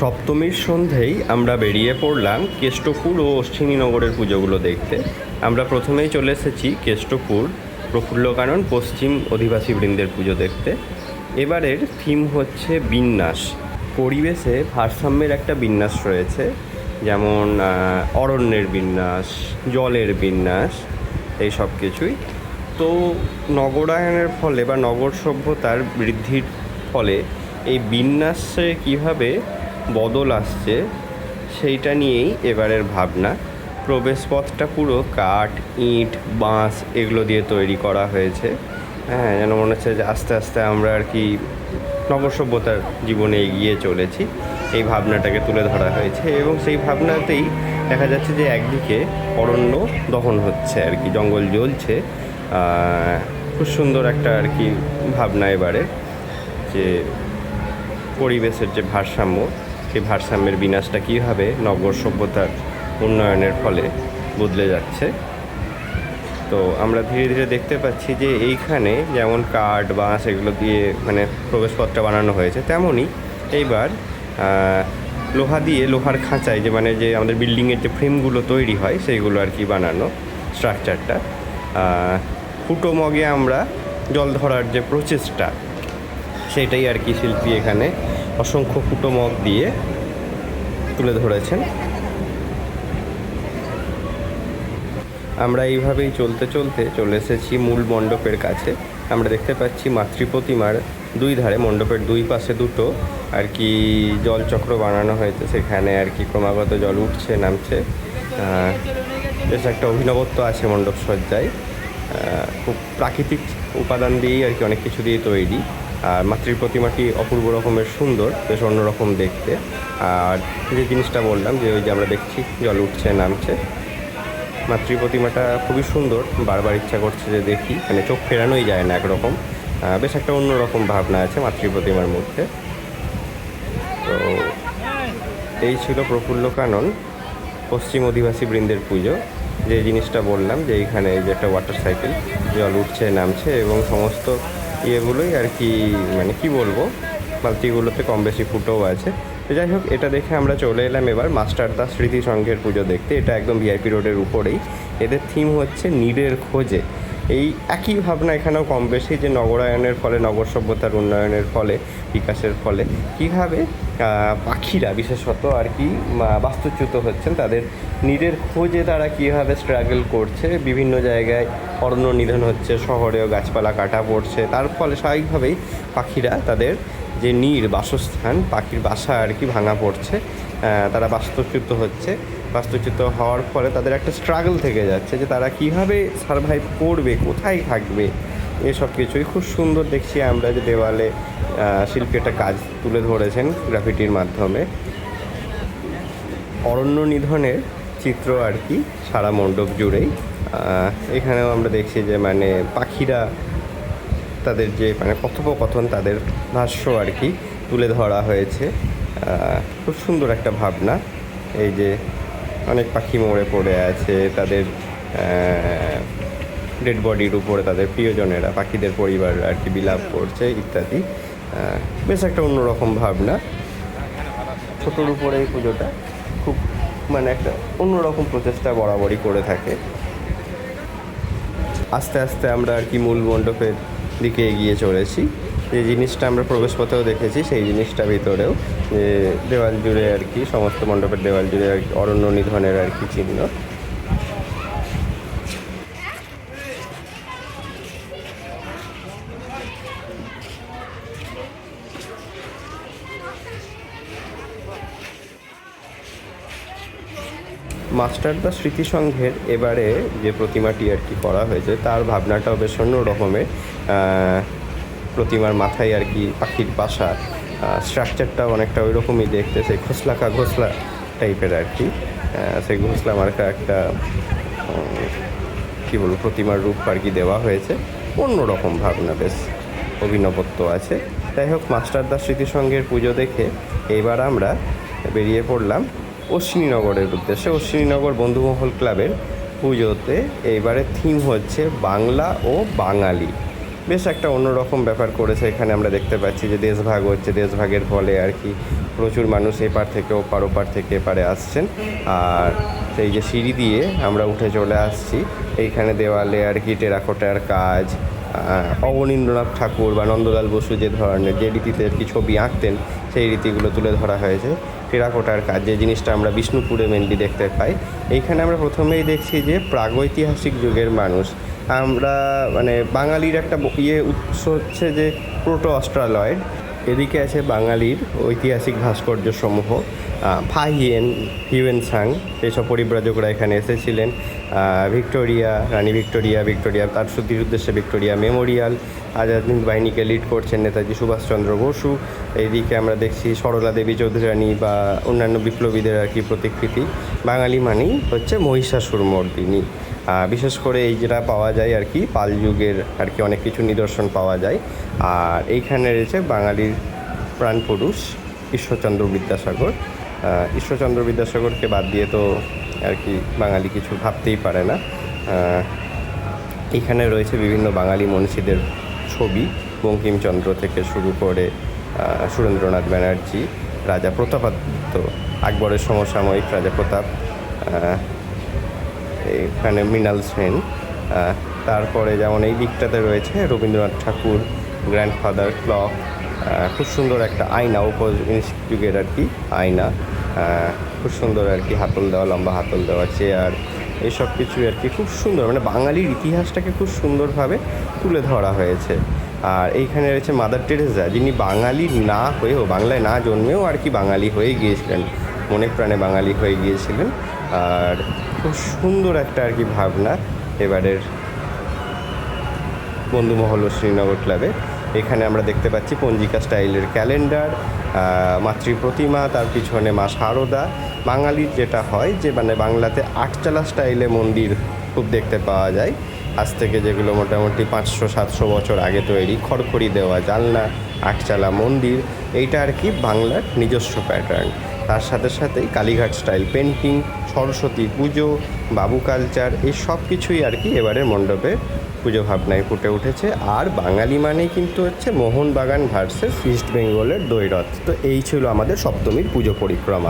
সপ্তমীর সন্ধেই আমরা বেরিয়ে পড়লাম কেষ্টপুর ও অশ্বিনীনগরের পুজোগুলো দেখতে। আমরা প্রথমেই চলে এসেছি কেষ্টপুর প্রফুল্লকানন পশ্চিম অধিবাসী বৃন্দের পুজো দেখতে। এবারের থিম হচ্ছে বিন্যাস। পরিবেশে ভারসাম্যের একটা বিন্যাস রয়েছে, যেমন অরণ্যের বিন্যাস, জলের বিন্যাস, এই সব কিছুই। তো নগরায়নের ফলে বা নগর সভ্যতার বৃদ্ধির ফলে এই বিন্যাসে কীভাবে বদল আসছে, সেইটা নিয়েই এবারের ভাবনা। প্রবেশপথটা পুরো কাঠ, ইট, বাঁশ এগুলো দিয়ে তৈরি করা হয়েছে। হ্যাঁ যেন মনে হচ্ছে যে আস্তে আস্তে আমরা আর কি নগর সভ্যতার জীবনে এগিয়ে চলেছি। এই ভাবনাটাকে তুলে ধরা হয়েছে এবং সেই ভাবনাতেই দেখা যাচ্ছে যে একদিকে অরণ্য দহন হচ্ছে আর কি, জঙ্গল জ্বলছে। খুব সুন্দর একটা আর কি ভাবনা এবারে যে পরিবেশের যে ভারসাম্য। সেই ভারসাম্যের বিনাশটা কীভাবে নগর সভ্যতার উন্নয়নের ফলে বদলে যাচ্ছে। তো আমরা ধীরে ধীরে দেখতে পাচ্ছি যে এইখানে যেমন কাঠ, বাঁশ এগুলো দিয়ে মানে প্রবেশপথটা বানানো হয়েছে, তেমনই এইবার লোহা দিয়ে, লোহার খাঁচায় যে মানে যে আমাদের বিল্ডিংয়ের যে ফ্রেমগুলো তৈরি হয়, সেইগুলো আর কি বানানো স্ট্রাকচারটা ফুটো মগে আমরা জল ধরার যে প্রচেষ্টা সেটাই আর কি শিল্পী এখানে অসংখ্য ফুটো মগ দিয়ে তুলে ধরেছেন। আমরা এইভাবেই চলতে চলতে চলে এসেছি মূল মণ্ডপের কাছে। আমরা দেখতে পাচ্ছি মাতৃপ্রতিমার দুই ধারে, মণ্ডপের দুই পাশে দুটো। আর কি জলচক্র বানানো হয়েছে সেখানে আর কি ক্রমাগত জল উঠছে, নামছে। বেশ একটা অভিনবত্ব আছে মণ্ডপ সজ্জায়। খুব প্রাকৃতিক উপাদান দিয়েই আর কি অনেক কিছু দিয়ে তৈরি। আর মাতৃ প্রতিমাটি অপূর্ব রকমের সুন্দর, বেশ অন্যরকম দেখতে। আর যে জিনিসটা বললাম যে ওই যে আমরা দেখছি, জল উঠছে, নামছে, মাতৃ প্রতিমাটা খুবই সুন্দর। বারবার ইচ্ছা করছে যে দেখি মানে চোখ ফেরানোই যায় না একরকম। বেশ একটা অন্যরকম ভাবনা আছে মাতৃ প্রতিমার মধ্যে। তো এই ছিল প্রফুল্ল কানন, পশ্চিম অধিবাসী বৃন্দের পুজো। যে জিনিসটা বললাম যে এইখানে যে একটা ওয়াটার সাইকেল জল উঠছে, নামছে এবং সমস্ত ইয়েগুলোই আর কি মানে কি বলব, বালতিগুলোতে কম বেশি ফুটোও আছে। তো যাই হোক, এটা দেখে আমরা চলে এলাম এবার মাস্টারদা স্মৃতি সংঘের পুজো দেখতে। এটা একদম ভিআইপি রোডের উপরেই। এদের থিম হচ্ছে নীড়ের খোঁজে। এই একই ভাবনা এখানেও কম বেশি যে নগরায়নের ফলে, নগর সভ্যতার উন্নয়নের ফলে, বিকাশের ফলে কীভাবে পাখিরা বিশেষত আর কি বাস্তুচ্যুত হচ্ছেন, তাদের নিজের খোঁজে তারা কীভাবে স্ট্রাগল করছে, বিভিন্ন জায়গায় অরণ্য নিধন হচ্ছে, শহরেও গাছপালা কাটা পড়ছে, তার ফলে স্বাভাবিকভাবেই পাখিরা তাদের যে নীর বাসস্থান, পাখির বাসা আর কি ভাঙা পড়ছে তারা বাস্তুচ্যুত হচ্ছে। বাস্তুচ্যুত হওয়ার ফলে তাদের একটা স্ট্রাগল থেকে যাচ্ছে যে তারা কীভাবে সারভাইভ করবে, কোথায় থাকবে? এসব কিছুই খুব সুন্দর দেখছি আমরা যে দেওয়ালে শিল্পী একটা কাজ তুলে ধরেছেন গ্রাফিটির মাধ্যমে। অরণ্য নিধনের চিত্র আর কি, সারা মণ্ডপ জুড়েই। এখানেও আমরা দেখছি যে মানে পাখিরা তাদের যে মানে কথোপকথন, তাদের ভাষ্য আর কি তুলে ধরা হয়েছে। খুব সুন্দর একটা ভাবনা। এই যে অনেক পাখি মরে পড়ে আছে, তাদের ডেড বডির উপরে তাদের প্রিয়জনেরা, পাখিদের পরিবার আর কি বিলাপ করছে, ইত্যাদি। বেশ একটা অন্যরকম ভাবনা। ছোটোর উপরে এই পুজোটা খুব মানে একটা অন্যরকম প্রচেষ্টা বরাবরই করে থাকে। আস্তে আস্তে আমরা আর কি মূল মণ্ডপের দিকে এগিয়ে চলেছি। যে জিনিসটা আমরা প্রবেশপথেও দেখেছি, সেই জিনিসটা ভিতরেও, যে দেওয়াল জুড়ে আর কি, সমস্ত মণ্ডপের দেওয়াল জুড়ে আর কি, অরণ্য নিধনের আর কি চিহ্ন। মাস্টারদা স্মৃতি সংঘের এবারে যে প্রতিমাটি আর কি করা হয়েছে, তার ভাবনাটাও বেশ অন্য রকমের প্রতিমার মাথায় আর কি পাখির বাসা স্ট্রাকচারটাও অনেকটা ওই রকমই দেখতে সেই ঘোসলাকা ঘোসলা টাইপের আর কি। সেই ঘোসলা মার্কা একটা কী বলব, প্রতিমার রূপ আর কি দেওয়া হয়েছে। অন্য রকম ভাবনা বেশ, অভিনবত্ব আছে। যাই হোক মাস্টারদা স্মৃতি সংঘের পুজো দেখে এবার আমরা বেরিয়ে পড়লাম অশ্বিনীনগরের উদ্দেশ্যে। অশ্বিনীনগর বন্ধুমহল ক্লাবের পুজোতে এইবারে থিম হচ্ছে বাংলা ও বাঙালি। বেশ একটা অন্যরকম ব্যাপার করেছে। এখানে আমরা দেখতে পাচ্ছি যে দেশভাগ হচ্ছে, দেশভাগের ফলে আর কি প্রচুর মানুষ এপার থেকে ওপার ওপার থেকে এপারে আসছেন। আর সেই যে সিঁড়ি দিয়ে আমরা উঠে চলে আসছি, এইখানে দেওয়ালে আর কি টেরাকোটার কাজ অবনীন্দ্রনাথ ঠাকুর বা নন্দলাল বসু যে ধরনের যে রীতিতে আর কি ছবি আঁকতেন, সেই রীতিগুলো তুলে ধরা হয়েছে টেরাকোটার কাজ। যে জিনিসটা আমরা বিষ্ণুপুরে মেনলি দেখতে পাই, এইখানে আমরা প্রথমেই দেখছি যে প্রাগৈতিহাসিক যুগের মানুষ। আমরা মানে বাঙালির একটা ইয়ে উৎস হচ্ছে যে প্রোটো অস্ট্রালয়েড এদিকে আছে বাঙালির ঐতিহাসিক ভাস্কর্য সমূহ ফাহিয়েন হিউয়েনসাং এইসব পরিব্রাজকরা এখানে এসেছিলেন ভিক্টোরিয়া, রানী ভিক্টোরিয়া ভিক্টোরিয়া তার স্মৃতির উদ্দেশ্যে ভিক্টোরিয়া মেমোরিয়াল আজাদ হিন্দ বাহিনীকে লিড করছেন নেতাজি সুভাষচন্দ্র বসু। এইদিকে আমরা দেখছি সরলা দেবী চৌধুরানী বা অন্যান্য বিপ্লবীদের আর কি প্রতিকৃতি। বাঙালি মানেই হচ্ছে মহিষাসুর মর্দিনী বিশেষ করে এই যেটা পাওয়া যায় আর কি, পাল যুগের আর কি অনেক কিছু নিদর্শন পাওয়া যায়। আর এইখানে রয়েছে বাঙালির প্রাণপুরুষ ঈশ্বরচন্দ্র বিদ্যাসাগর। ঈশ্বরচন্দ্র বিদ্যাসাগরকে বাদ দিয়ে তো আর কি বাঙালি কিছু ভাবতেই পারে না। এখানে রয়েছে বিভিন্ন বাঙালি মনীষীদের ছবি, বঙ্কিমচন্দ্র থেকে শুরু করে সুরেন্দ্রনাথ ব্যানার্জি, রাজা প্রতাপাদিত্য, আকবরের সমসাময়িক রাজা প্রতাপ এখানে মৃণাল সেন তারপরে যেমন এই দিকটাতে রয়েছে রবীন্দ্রনাথ ঠাকুর গ্র্যান্ডফাদার ক্লক খুব সুন্দর একটা আয়না উপনিষ যুগের আর কি আয়না খুব সুন্দর আর কি হাতল দেওয়া, লম্বা হাতল দেওয়া চেয়ার এইসব কিছুই আর কি খুব সুন্দর। মানে বাঙালির ইতিহাসটাকে খুব সুন্দরভাবে তুলে ধরা হয়েছে। আর এইখানে রয়েছে মাদার টেরেসা, যিনি বাঙালি না হয়েও, বাংলায় না জন্মেও আর কি বাঙালি হয়ে গিয়েছিলেন। মনে প্রাণে বাঙালি হয়ে গিয়েছিলেন। আর খুব সুন্দর একটা আর কি ভাবনা এবারের বন্ধুমহল শ্রীনগর ক্লাবে। এখানে আমরা দেখতে পাচ্ছি পঞ্জিকা স্টাইলের ক্যালেন্ডার মাতৃ প্রতিমা, তার পিছনে মা শারদা বাঙালির যেটা হয় যে মানে বাংলাতে আটচালা স্টাইলে মন্দির খুব দেখতে পাওয়া যায়। আজ থেকে যেগুলো মোটামুটি পাঁচশো, সাতশো বছর আগে তৈরি, খড়খড়ি দেওয়া, জানলা, আটচালা মন্দির, এইটা আর কি বাংলার নিজস্ব প্যাটার্ন তার সাথে সাথেই কালীঘাট স্টাইল পেন্টিং সরস্বতী পুজো, বাবু কালচার এই সব কিছুই আর কি এবারের মণ্ডপে পুজো ভাবনায় ফুটে উঠেছে। আর বাঙালি মানে কিন্তু হচ্ছে মোহনবাগান ভার্সেস ইস্ট বেঙ্গলের দৈরথ তো এই ছিল আমাদের সপ্তমীর পুজো পরিক্রমা।